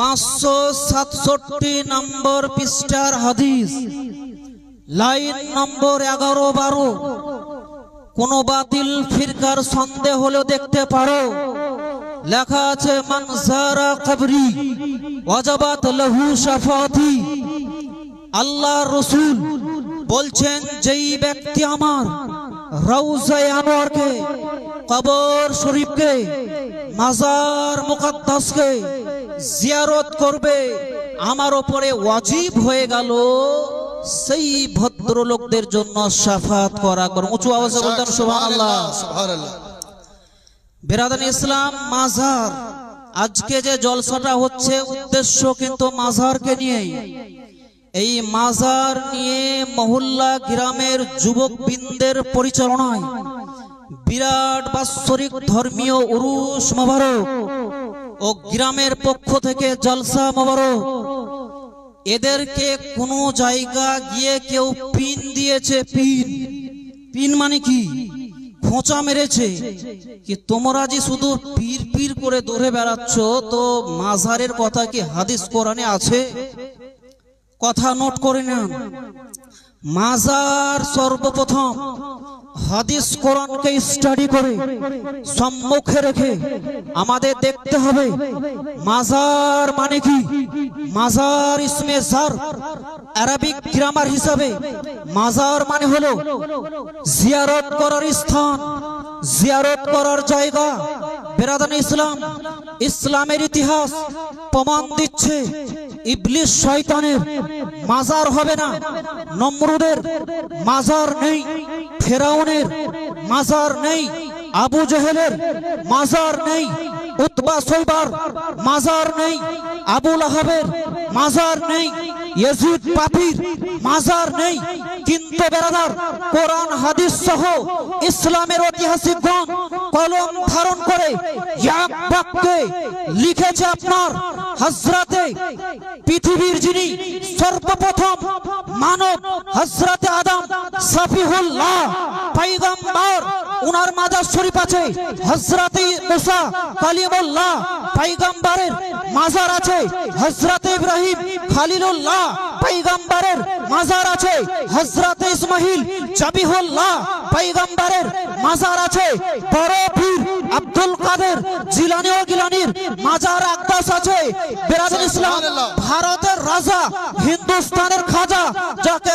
পাঁচশো সাতষট্টি নম্বর পৃষ্ঠার হাদিস। লাইন নম্বর এগারো বারো। কোন বাতিল ফিরকার সন্দেহ হলেও দেখতে পারো। লেখা আছে মানজারা কবরি ওয়াজাবাত লাহু শাফাতি আল্লাহ রসুল বলছেন, যেই ব্যক্তি আমার রৌজায় আনোয়ারকে, কবর শরীফকে, মাজার মুকাদ্দাসকে জিয়ারত করবে। আমার ওপরে ওয়াজিব হয়ে গেল। সেই ভদ্রলোকদের জন্য সাফাত করা কর উঁচু আওয়াজে বলতেন সুবহানাল্লাহ। সুবহানাল্লাহ বেরাদান ইসলাম মাজার। আজকে যে জলসাটা হচ্ছে উদ্দেশ্য কিন্তু মাজারকে নিয়ে এই মাজার নিয়ে মহল্লা গ্রামের যুবক বৃন্দের পরিচালনায় বিরাট বাৎসরিক ধর্মীয় উরুস মোবারক। ও গ্রামের পক্ষ থেকে জলসা মোবারক। এদেরকে কোনো জায়গা গিয়ে কেউ পিন দিয়েছে, পিন। পিন মানে কি? খোঁচা মেরেছে। কি তোমরা যে শুধু পীর পীর করে দৌড়ে বেড়াচ্ছ, তো মাঝারের কথা কি হাদিস কোরআনে আছে? কথা নোট করে নেন। মাজার সর্বপ্রথম হাদিস কোরআনকে স্টাডি করে সম্মুখে রেখে আমাদের দেখতে হবে, মাজার মানে কি? মাজার ইসমে সার আরবিক গ্রামার হিসাবে মাজার মানে হলো জিয়ারত করার স্থান, জিয়ারত করার জায়গা বেরাদান ইসলাম, ইসলামের ইতিহাস প্রমাণ দিচ্ছে ইবলিশ শয়তানের মাজার হবে না, নমরুদের মাজার নেই, ফেরাউনের মাজার নেই, আবু জেহেলের মাজার নেই, উতবা সৈবার মাজার নেই, আবুল আহাবের মাজার নেই ইয়াজিদ পাপির মাজার নেই, কিন্তু বেরাদার কোরআন, হাদিস সহ ইসলামের ঐতিহাসিকগণ কলম ধারণ করে এক বাক্যে লিখেছে আপনার হজরতে পৃথিবীর যিনি সর্বপ্রথম মানব হজরতে আদম সাফিহুল্লাহ পাইগাম্বার উনার মাজার শরীফ আছে। হজরতে মুসা কালিমুল্লাহ পাইগাম্বারের মাজার আছে। হজরতে ইব্রাহিম খালিলুল্লাহ পাইগাম্বারের মাজার আছে। হজরতে ইসমাহিল জাবিহুল্লাহ পাইগাম্বারের মাজার আছে। বড় পীর আব্দুল কাদের জিলানি ও গিলানির মাজার আকদাস আছে। বেরাদুল ইসলাম ভারতের রাজা হিন্দুস্তানের খাজা যাকে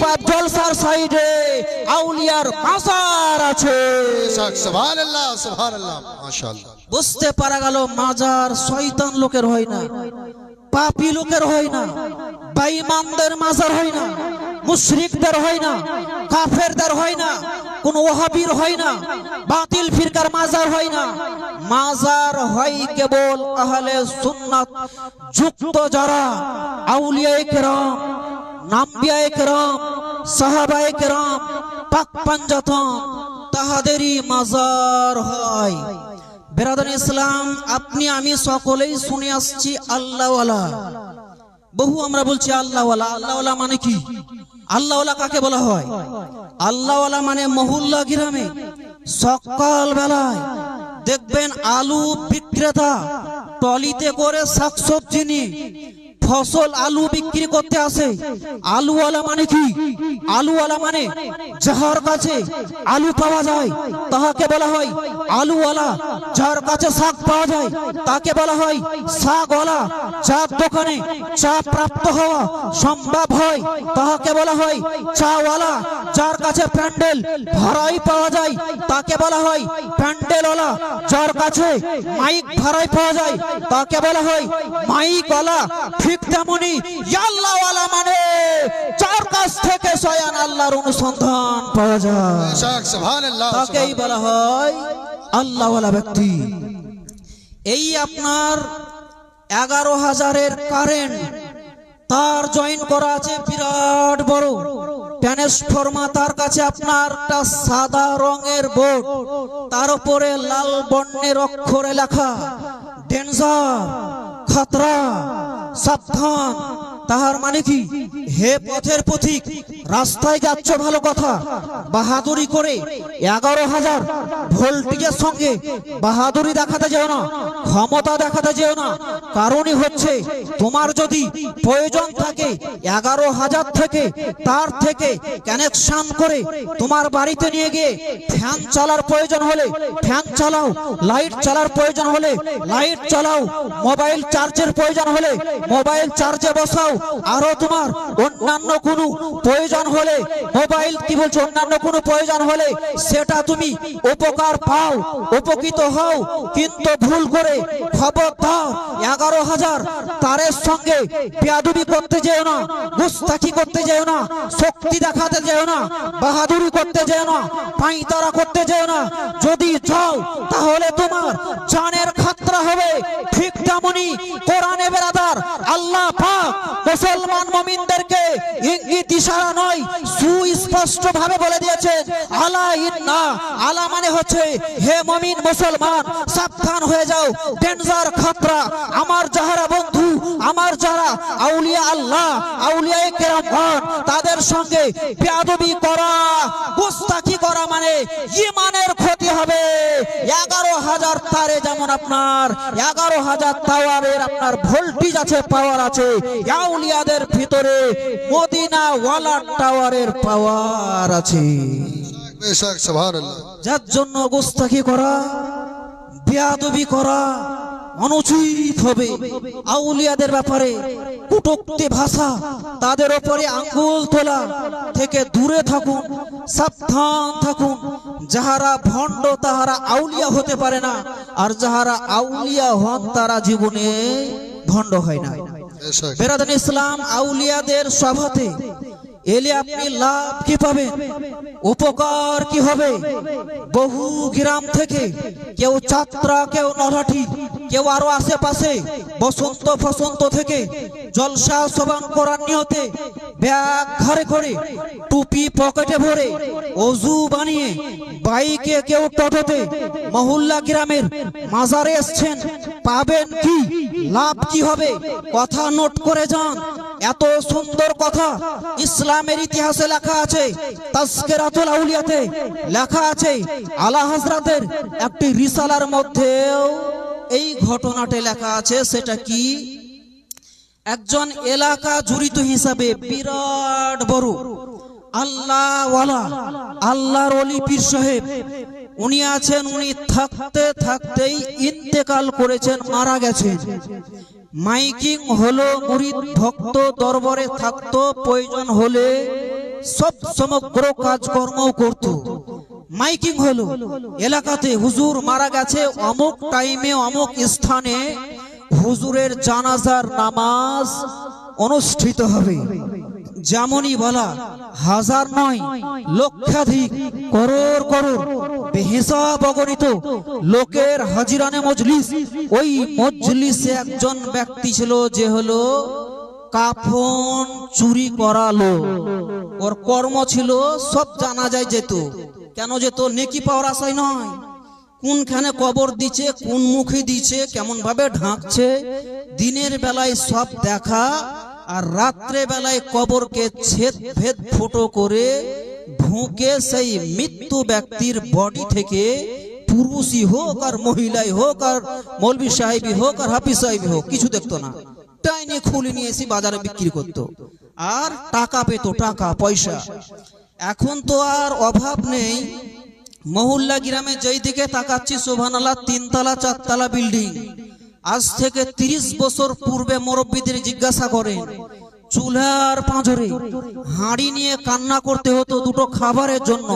জলসার সাইডে আউলিয়ার মাজার আছে। সুবহানাল্লাহ সুবহানাল্লাহ মাশাআল্লাহ। বুঝতে পারা গেল মাজার শয়তান লোকের হয় না পাপি লোকের হয় না বাইমানদের মাজার হয় না মুশরিকদের হয় না কাফেরদের হয় না কোন ওহাবির হয় না বাতিল ফিরকার মাজার হয় না। মাজার হয় কেবল আহলে সুন্নাত যুক্ত যারা আউলিয়ায়ে কেরাম নাম্বিয়ায়ে কেরাম সাহাবায়ে কেরাম পাক পাঞ্জাতন তাহাদেরই মাজার হয়। বেরাদান ইসলাম, আপনি, আমি সকলেই শুনে আসছি আল্লাহওয়ালা। বহু আমরা বলছি আল্লাহওয়ালা। আল্লাহওয়ালা মানে কি? আল্লাহওয়ালা কাকে বলা হয়? আল্লাহওয়ালা মানে মহুল্লা গ্রামে সকাল বেলায় দেখবেন আলু বিক্রেতা, টলিতে করে শাকসবজি নিয়ে ফসল আলু বিক্রি করতে আসে। আলুওয়ালা মানে কি? আলুওয়ালা মানে যাহার কাছে আলু পাওয়া যায়, তাহাকে বলা হয় আলুওয়ালা। যার কাছে শাক পাওয়া যায়, তাকে বলা হয় শাকওয়ালা। যার দোকানে চা প্রাপ্ত হওয়া সম্ভব হয়, তাহাকে বলা হয় চাওয়ালা। যার কাছে প্যান্ডেল ভাড়াই পাওয়া যায়, তাকে বলা হয় প্যান্ডেলওয়ালা। যার কাছে মাইক ভাড়াই পাওয়া যায়, তাকে বলা হয় মাইকওয়ালা। ঠিক তেমনি আল্লাহওয়ালা মানে যার কাছ থেকে স্বয়ং আল্লাহর অনুসন্ধান পাওয়া যায়। তাকেই বলা হয় আল্লাহওয়ালা ব্যক্তি। এই আপনার এগারো হাজারের কারেন্ট তার জয়েন করা আছে বিরাট বড়। ট্রান্সফর্মা তার কাছে আপনার একটা সাদা রঙের বোর্ড তার উপরে লাল বর্ণের অক্ষরে লেখা ডেঞ্জার খতরা সাবধান। তাহার মানে কি? হে পথের পথিক, রাস্তায় যাচ্ছ ভালো কথা। বাহাদুরি করে এগারো হাজার ভোল্টেজের সঙ্গে বাহাদুরি দেখাতে যেও না, ক্ষমতা দেখাতে যেও না। কারণই হচ্ছে, তোমার যদি প্রয়োজন থাকে এগারো হাজার থেকে, তার থেকে কানেকশন করে তোমার বাড়িতে নিয়ে গিয়ে ফ্যান চালার প্রয়োজন হলে ফ্যান চালাও লাইট চালার প্রয়োজন হলে লাইট চালাও মোবাইল চার্জের প্রয়োজন হলে মোবাইল চার্জে বসাও। আরও তোমার অন্যান্য কোনো প্রয়োজন হলে, মোবাইল কি বলছো, অন্যান্য কোনো প্রয়োজন হলে সেটা তুমি উপকার পাও, উপকৃত হও, কিন্তু ভুল করে খবর দাও এগারো হাজার তারের সঙ্গে পেয়াদুবি করতে যেও না, গুস্তাখি করতে যেও না, শক্তি দেখাতে যেও না, বাহাদুরি করতে যেও না, পাইতারা করতে যেও না, যদি যাও তাহলে তোমার জানের খাতরা হবে, ঠিক তেমনি কোরআনে বেরাদার, আল্লাহ পাক মুসলমান মুমিনদেরকে ইঙ্গিত ইশারা নয় সুস্পষ্ট ভাবে বলে দিয়েছেন আলা ইন্না, আলা মানে হচ্ছে, হে মুমিন মুসলমান, সাবধান হয়ে যাও ডেঞ্জার খাতরা, আমার যাহারা বন্ধু, আমার যারা আউলিয়া আল্লাহ আউলিয়া কেরামগণ তাদের সঙ্গে করা, গুস্তাখি করা মানে এগারো পাওয়ারে যেমন আপনার এগারো হাজার টাওয়ারের আপনার ভোল্টেজ আছে পাওয়ার আছে ইয়াউলিয়াদের ভিতরে মদিনা ওয়ালার টাওয়ারের পাওয়ার আছে। যার জন্য গোস্তাখি করা বেয়াদবি করা অনুচিত হবে। আউলিয়াদের ব্যাপারে কুটুক্তি ভাষা তাদের ওপরে আঙ্গুল তোলা থেকে দূরে থাকুন, সাবধান থাকুন। যাহারা ভণ্ড, তাহারা আউলিয়া হতে পারে না, আর যাহারা আউলিয়া হন, তারা জীবনে ভণ্ড হয় না। বেরাদান ইসলাম আউলিয়াদের সভাতে এলে আপনি লাভ কি পাবেন? উপকার কি হবে? বহু গ্রাম থেকে কেউ ছাত্রা, কেউ নরাঠি কেউ আরও আশেপাশে বসন্ত ফসন্ত থেকে জলসা সবান করার নিয়তে ব্যাগ ঘরে করে টুপি পকেটে ভরে অজু বানিয়ে বাইকে কেউ টোটোতে মহল্লা গ্রামের মাজারে এসছেন। পাবেন কি? লাভ কি হবে? কথা নোট করে যান। এত সুন্দর কথা ইসলামের ইতিহাসে লেখা আছে। তাস্কেরাতুল আউলিয়াতে লেখা আছে। আলা হাজরাতের একটি রিসালার মধ্যেও এই ঘটনাটি লেখা আছে, সেটা কি? একজন এলাকা জড়িত হিসাবে বিরাট বড়। আল্লাহ ওয়ালা আল্লাহর অলি পীর সাহেব, উনি আছেন, উনি থাকতে থাকতেই ইন্তেকাল করেছেন, মারা গেছেন। মাইকিং হলো, মুরিদ ভক্ত দরবারে থাকতো, প্রয়োজন হলে সব সমগ্র কাজকর্ম করত। মাইকিং হলো। এলাকাতে হুজুর মারা গেছে অমুক টাইমে, অমুক স্থানে। হুজুরের জানাজার নামাজ অনুষ্ঠিত হবে। যেমনই বলা, হাজার নয়, লক্ষাধিক, করোড় করোড় বেহিসাব অগণিত লোকের হাজিরানে মজলিস। ওই মজলিসে একজন ব্যক্তি ছিল যে হলো কাফন চুরি করালো। ওর কর্ম ছিল সব জানা যায় যেত। কেন যেত নেকি পাওয়ার আশায় নয়? কোনখানে কবর দিচ্ছে কোন মুখে দিচ্ছে কেমন ভাবে ঢাকছে? দিনের বেলায় সব দেখা আর রাত্রে বেলায় কবরকে ছেদ ভেদ ফুটো করে ঢুকে সেই মৃত্যু ব্যক্তির বডি থেকে পুরুষই হোক আর মহিলাই হোক আর মৌলবি সাহেবই হোক আর হাফিজ সাহেবই হোক, কিছু দেখতো না। টাইনে খুলে নিয়ে এসে বাজারে বিক্রি করতো। আর টাকা পেতো, টাকা, পয়সা। এখন তো আর অভাব নেই। মহল্লা গ্রামে যেই দিকে তাকাচ্ছি শোভানালা তিনতলা, চারতলা বিল্ডিং। আজ থেকে তিরিশ বছর পূর্বে মুরব্বীদের জিজ্ঞাসা করেন চুলার পাঁজরে? হাঁড়ি নিয়ে কান্না করতে হতো দুটো খাবারের জন্য।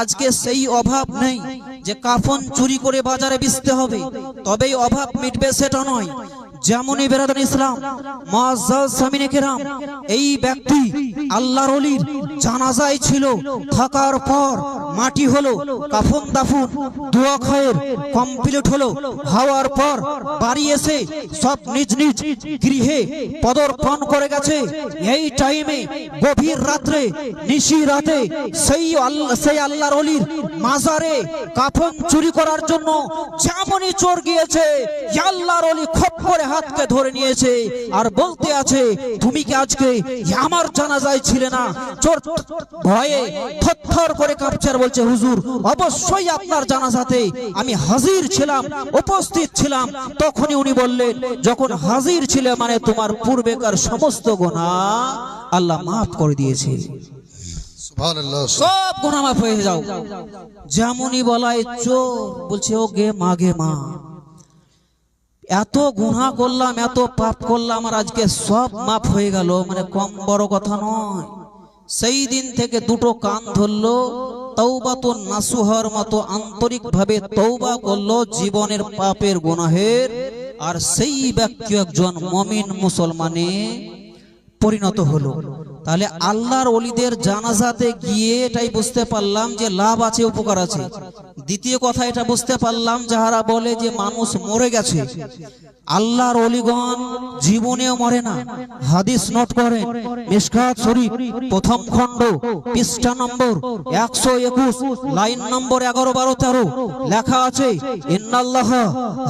আজকে সেই অভাব নেই যে কাফন চুরি করে বাজারে বেচতে হবে। তবেই অভাব মিটবে সেটা নয়। যেমনই বেরাদান ইসলাম মুআজ্জাজ সামিনে কেরাম, এই ব্যক্তি আল্লাহর ওলির জানাজায় ছিল, থাকার পর মাটি হলো কাফন দাফন, দোয়া খায়ের, কমপ্লিট হলো। হওয়ার পর বাড়ি এসে সব নিজ নিজ গৃহে পদর্পণ করে গেছে। এই টাইমে গভীর রাত্রে, নিশি রাতে সেই আল্লাহ সেই আল্লাহর অলির মাজারে কাফন চুরি করার জন্য যেমনই চোর গিয়েছে। আল্লাহর অলি খপ করে হাতকে ধরে নিয়েছে। আর বলতে আছে, তুমি কি আজকে আমার জানাজায় ছিলে না? চোর ভয়ে থরথর করে কাঁপছে বলছে হুজুর অবশ্যই আপনার জানাজাতে আমি হাজির ছিলাম উপস্থিত ছিলাম। তখনই উনি বললেন যখন হাজির ছিলে মানে তোমার পূর্বেকার সমস্ত গোনা আল্লাহ মাফ করে দিয়েছে। সব গোনা মাফ হয়ে যাও। যেমনই বলায় চোর বলছে ও গে মা গে মা এত গুণা করলাম এত পাপ করলাম আর আজকে সব মাফ হয়ে গেল। মানে কম বড় কথা নয়। সেই দিন থেকে দুটো কান ধরলো তৌবা তো নাসুহর মতো আন্তরিক ভাবে তৌবা করল জীবনের পাপের গুনাহের। আর সেই ব্যক্তি একজন মমিন মুসলমানে পরিণত হলো। তাহলে আল্লাহর অলিদের জানাজাতে গিয়ে এটাই বুঝতে পারলাম যে লাভ আছে, উপকার আছে। দ্বিতীয় কথা, এটা বুঝতে পারলাম যাহারা বলে যে মানুষ মরে গেছে। আল্লাহর অলিগণ জীবনেও মরে না। হাদিস নোট করেন মিসকাত শরীফ, প্রথম খণ্ড, পৃষ্ঠা নম্বর একশো একুশ, লাইন নম্বর এগারো বারো তেরো, লেখা আছে, ইন্নাল্লাহ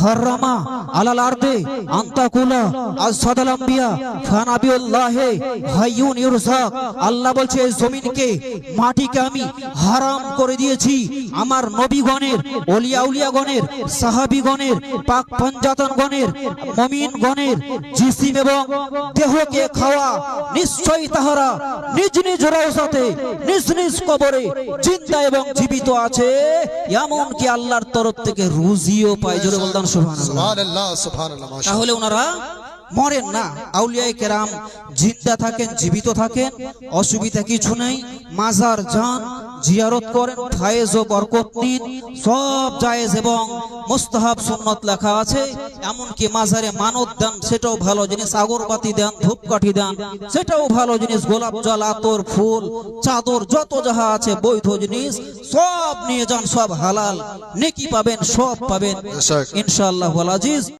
হাররামা আলাল আরদে আন্তাকুলা আজ সাদাল আম্বিয়া ফানাবিউল্লাহে হাইয়ুন ইউরজাক আল্লাহ বলছে, এই জমিনকে, মাটিকে আমি হারাম করে দিয়েছি। আমার নবীগণের ওলিয়া উলিয়াগণের সাহাবিগণের, পাক পঞ্জাতনগণের মমিন গণের জিসিম এবং দেহকে খাওয়া নিশ্চয়ই তাহারা নিজ নিজ রওসাতে নিজ নিজ কবরে চিন্তা এবং জীবিত আছে। এমন কি আল্লাহর তরফ থেকে রুজিও পায়। জোরে বলতাম সুবহানাল্লাহ। তাহলে ওনারা মরেন না। আউলিয়ায় কেরাম জিন্দা থাকেন জীবিত থাকেন অসুবিধা কিছু নেই। মাজার যান জিয়ারত করেন ফায়েজ ও বরকতদিন সব জায়েজ এবং মুস্তাহাব সুন্নত লেখা আছে। এমনকি মাজারে মানত দেন সেটাও ভালো জিনিস। আগরবাতি দেন ধূপকাঠি দেন সেটাও ভালো জিনিস। গোলাপ জল আতর ফুল চাদর যত যাহা আছে বৈধ জিনিস সব নিয়ে যান সব হালাল। নেকি পাবেন সব পাবেন। ইনশাআল্লাহ আজিজ।